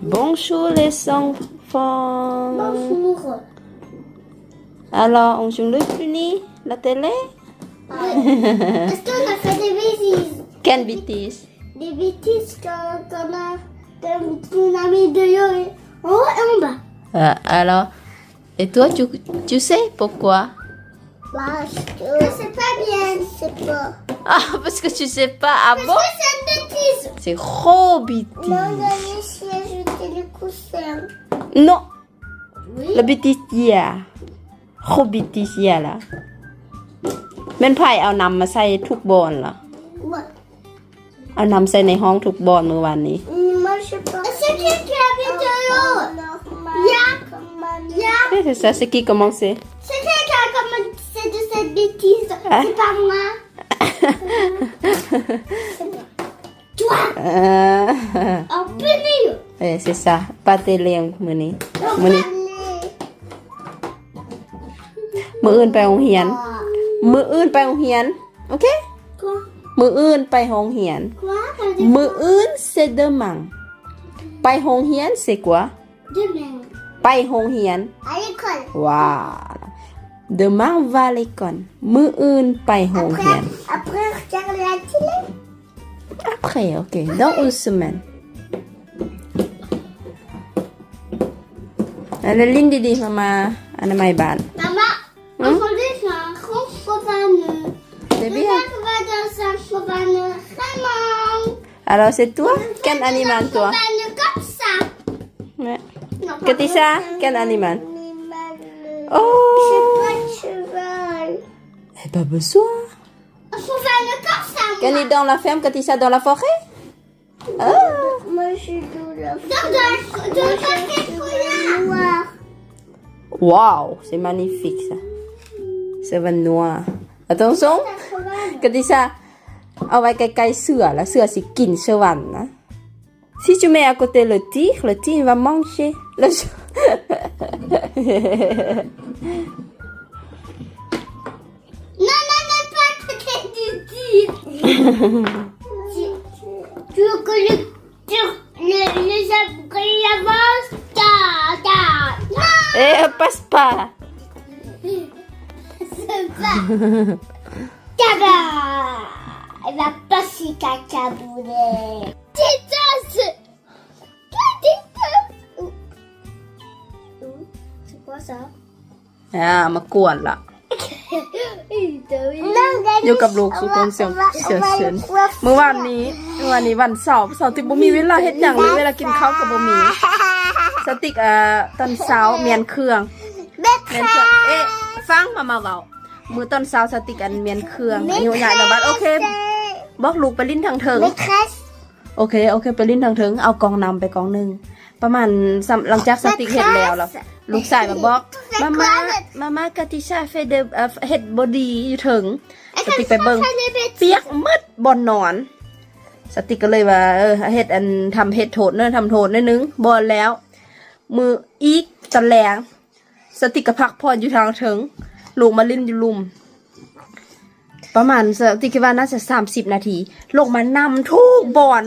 Bonjour les enfants. Bonjour. Alors, on joue le fini la télé? Est-ce qu'on a fait des bêtises? Quelle bêtise? Des bêtises qu'on a, qu'on a mis de en haut et en bas. Ah, Alors, et toi, tu, tu sais pourquoi? Parce que c'est pas bien, c'est pas. Ah, parce que tu sais pas. Ah bon? Parce que c'est une bêtise. C'est On bêtise. A ici ajouté les coussins. Non, Oui. la bêtise เหี้ยโคตรบติเหี้ยละแม่นไพ่เอานำมาใส่ทุกบอนเหรอ Ouais. เอานำใส่ในห้องทุกบอนเมื่อวานนี้ Moi, je sais pas. C'est qui qui a mis de l'eau Ya. Ya. C'est ça, c'est qui commencé C'est qui qui a commencé de cette bêtise Hein C'est pas moi. C'est moi. Toi, Euh, en punir. eh, c'est ça, pas télé มื้อนี้มื้อนี้มื้ออื่นไปโรงเรียน มื้ออื่นไปโรงเรียน โอเค Quoi มื้ออื่นไปโรงเรียน Quoi T'as dit มื้ออื่น c'est demain ไปโรงเรียน c'est quoi Demain. ไปโรงเรียน À l'école. Voilà. Demain on va à l'école. มื้ออื่นไปโรงเรีย Après, น après, regarde la télé. Après, ok. Dans une semaine. La ligne ดีๆมามาอนามัยบ้าน Maman, Hein aujourd'hui, c'est un grand savane. C'est Le bien. mec va dans un savane. Vraiment. Alors, c'est toi Quel animal, toi Savane comme ça. Ouais. Non, pas Katissa, comme quel un animal animal. Oh C'est pas de cheval. Eh, pas besoin. Un savane comme ça. moi. Quand il est dans la ferme, quand il est dans la forêt Ah Moi, je suis de la Dans de la de la noir. Waouh, c'est magnifique ça. C'est vin noir. Attention กติชาเอาไว้ใกล้ๆเสือแล้วเสือสิกินเชวันนะ Si tu mets à côté le tigre, le tigre va manger. Le... Non, non, non, pas que tu dis. tu, tu veux que le, tu- le, les abris avancent Ta, ta. Non, Eh, passe pas. c'est pas. Taga. Elle va passer caca boulet. Titus. Titus. C'est quoi ça อ่ามากวนละ อยู่กับลูกสุกคนเสียงเสียเสียงเมื่อวานนี้เมื่อวานนี้วันเสาร์เสาร์ที่บ่มีเวลาเฮ็ดหยังเลยเวลากินข้าวกับบ่มีสติกเอ่อตอนเช้าเมียนเครื่องเมียนเครื่องเอ๊ะฟังมามาเว้ามื้อตอนเช้าสติกอันเมียนเครื่องอายุใหญ่แล้วบัดโอเคบอกลูกไปลิ้นทางเถิง Maîtresse. โอเคโอเคไปลิ้นทางเถิงเอากองนำไปกองหนึ่ง ประมาณสำหลังจากสติกเห็ดแล้วแล้วลูกชายมาบอกมามามามากาติชาเฟเดเอ่อเห็ดบอดีอยู่ถึงสติกไปเบิ่ง Elle est bêtise. เปียกมืดบอนนอน สติกก็เลยว่าเออเห็ดอันทำเห็ดโถดเนอะทำโถดนิดนึงบอลแล้ว มืออีกตะแลงสติกก็พักผ่อนอยู่ทางเถิงลูกมาลิ้นอยู่ลุม ประมาณสติกคิดว่าน่าจะสามสิบนาทีลงมานำทุกบอน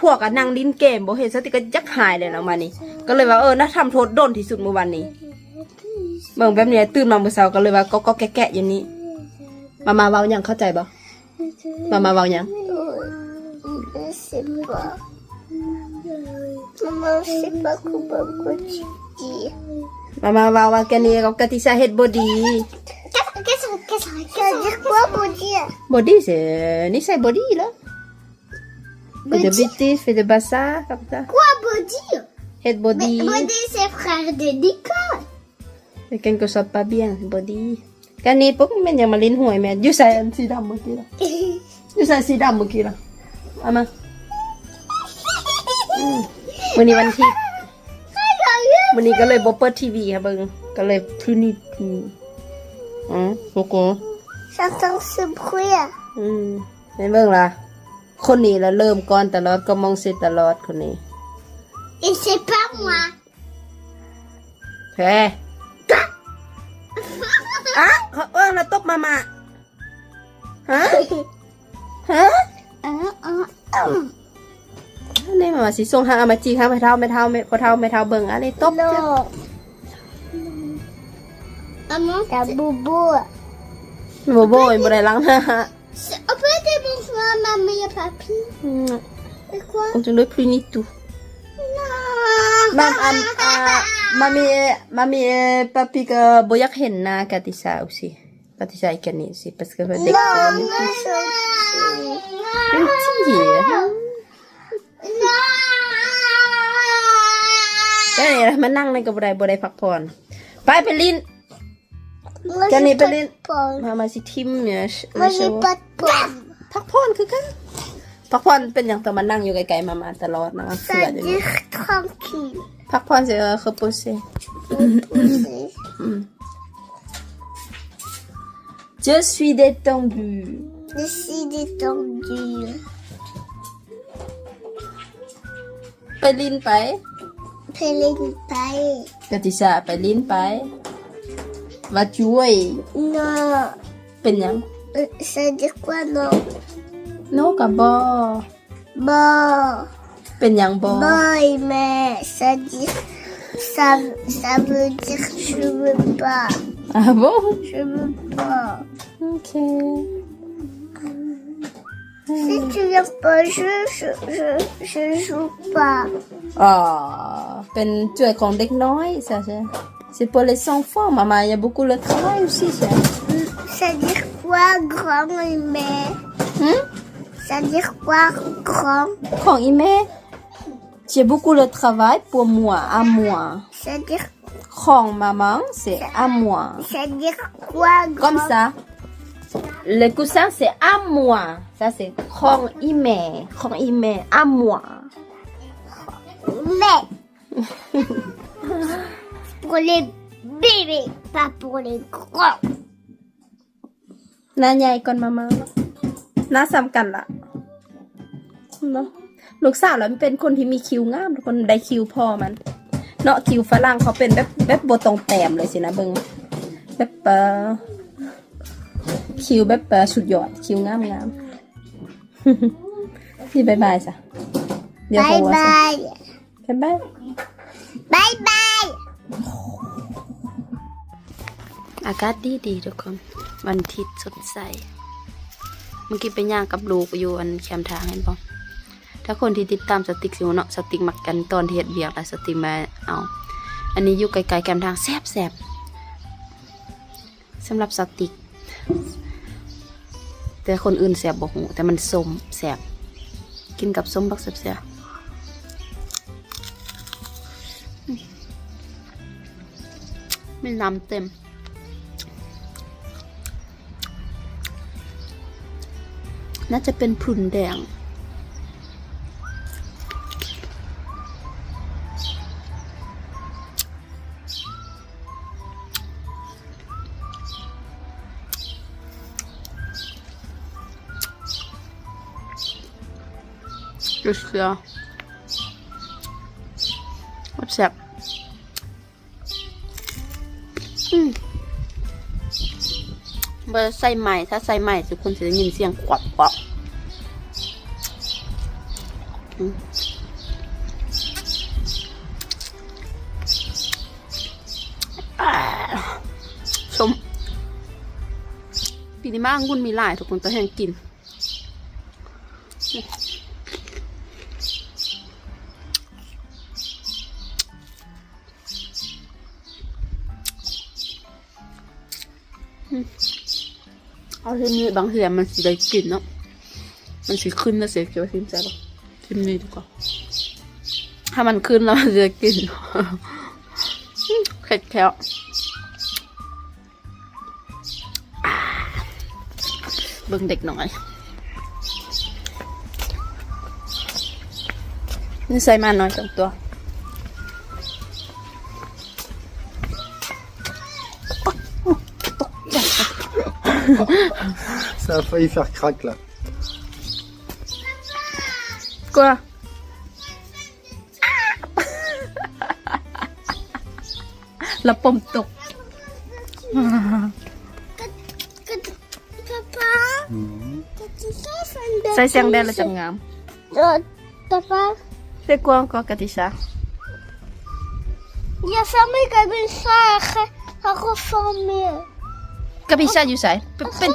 พวกอะนั่งลิ้นเกมบ่เห็นสติก็ยักหายเลยนะมานี่ก็เลยว่าเออน่าทำโทษโดนที่สุดเมื่อวันนี้เบิ่งแบบนี้ตื่นมาเมื่อเช้าก็เลยว่าก็ก็แกะอย่างนี้ มามาเว้ายังเข้าใจบ่มามาเว้ายังมามาเว้าว่าแกนี่กับกติชาเฮ็ดบ่ดี Qu'est-ce qu'est-ce qu'est-ce Ça veut dire quoi, body บ่ดี c'est ni c'est body là fait de bêtises fait de bazar comme ça Quoi, body เฮ็ดบ่ดี Mais Body, c'est frère de Nicole. mais quelque chose pas bien body กันนี่ปุ๊บแม่นยังมาลิ้นหวยแม่อยู่ใส่อันสีดำเมื่อกี้ล่ะอยู่ใส่สีดำเมื่อกี้ล่ะเอามาอืมวันนี้วันที่วันนี้ก็เลยบ่เปิดทีวีค่ะเบิ่งก็เลยพื้นนี่อืมอ๋อโกโก้ J'entends ce bruit. อืมไม่เบิ่งล่ะ คนนี้ละเริ่มก่อนตลอดก็มองเสร็จตลอดคนนี้ Et c'est pas moi. แพ้อะเขาเอิ้งแล้วตบมามาฮะฮะ Un, un, un. นี่มาสิส่งหาเอามาจีข้างไม่เท่าไม่เท่าไม่พอเท่าไม่เท่าเบิ่งอะไรตบจ้ะ Non. Maman, t'as bobo. โบโบยบ่ได้ล้างหน้า C'est- On peut aider bonsoir, maman et papy. อืม Et quoi คงจะเลยพรินิตู Non. มามอันอ่ามามีมามีปาปิก็บ่อยากเห็นหน้ากาติสาอุสิกาติสาอีกันนี่สิ parce que เด็ก Non, มัน non, เป็นจี้ non. ก็นี่มานั่งในก็บ่ได้บ่ได้พัก ผ่อนไปไปลิน Moi, J'en ai j'ai pas pas de les- pomme. มามาสิทิมเนี่ย Moi, j'ai pas de pomme. พักผ่อนคือกันพักผ่อนเป็นอย่างแต่มานั่งอยู่ไกลๆมามาตลอดนะเสือ Ça อยู่นี่ dire tranquille. พักผ่อนเสียเขาโปเซ Reposer. Je suis détendu Je suis détendue. ไปลินไป Péléne paille. กติชาไปลินไปว่าช่วย Non. เป็นหยัง Euh, Ça veut dire quoi, non โนกับบอ Bon. เป็นหยังบอ Boy, mais ça dit. Ça, ça veut dire je veux pas. อ่าบอ Je veux pas. โอเค Si tu viens pas, je, je, je, je joue pas. อ่าเป็นช่วยของเด็กน้อย ça c'est c'est pour les enfants maman il y a beaucoup de travail aussi ça Ça veut dire quoi grand Imet? Ça veut hmm? dire quoi grand Grand Imet J'ai beaucoup de travail pour moi, à moi. Ça veut dire Grand maman, c'est à moi. Ça veut dire quoi grand Comme ça. Le coussin, c'est à moi. Ça, c'est grand Imet. Grand Imet, à moi. Mais. pour les bébés, pas pour les grands. หน้าใหญ่ก่อนมามาหน้าซ้ำกันละเนาะลูกสาวแล้วมันเป็นคนที่มีคิ้วงามทุกคนได้คิ้วพอมัน เนาะคิ้วฝรั่งเขาเป็นแบบแบบบตรงแต้มเลยสินะเบิงแบบเอ่อคิ้วแบบเอ่อสุดยอดคิ้วงามงามพี่บายบายจ้ะเดี๋ยว Bye หัวซะ bye. บายบาย Bye bye. อากาศดีดีทุกคน วันอาทิตย์สดใส เมื่อกี้ไปย่างกับลูกอยู่อันแคมทางเห็นปะถ้าคนที่ติดตามสติ๊กสิวเนาะสติ๊กมักกันตอนที่เฮ็ดเบียกแล้วสติ๊กมาเอา อันนี้อยู่ไกลๆแคมทางแซบแซบสำหรับสติ๊กแต่คนอื่นแสบบอกหูแต่มันสมแสบกินกับส้มบักแสบๆไม่น้ำเต็ม น่าจะเป็นพรุนแดง Just ja. What's up? อืม เบอร์ใส่ใหม่ถ้าใส่ใหม่ทุกคนจะได้ยินเสียงกวับกวับชมปีนี้มากงุ่นมีหลายทุกคนจะแห้งกิน เอาทีนี้บางเทีมันสิได้กลิ่นเนาะ มันสิขึ้นแล้วเสียเกี่ยวทิมใจปะทิมนี่ดีกว่า ถ้ามันขึ้นแล้วมันจะได้กลิ่นเผ็ดแค่เบิ่งเด็กหน่อย นี่ใส่มาหน่อยสองตัว Ça a failli faire crack là. Quoi La pomme ตก Papa, Mhm. qu'est-ce que tu fais, fan de ใส่เสียงแดนแล้วจะงาม Euh, Papa, C'est quoi encore, Katisha Il a fermé comme ça, à 隔壁下句谁？笨笨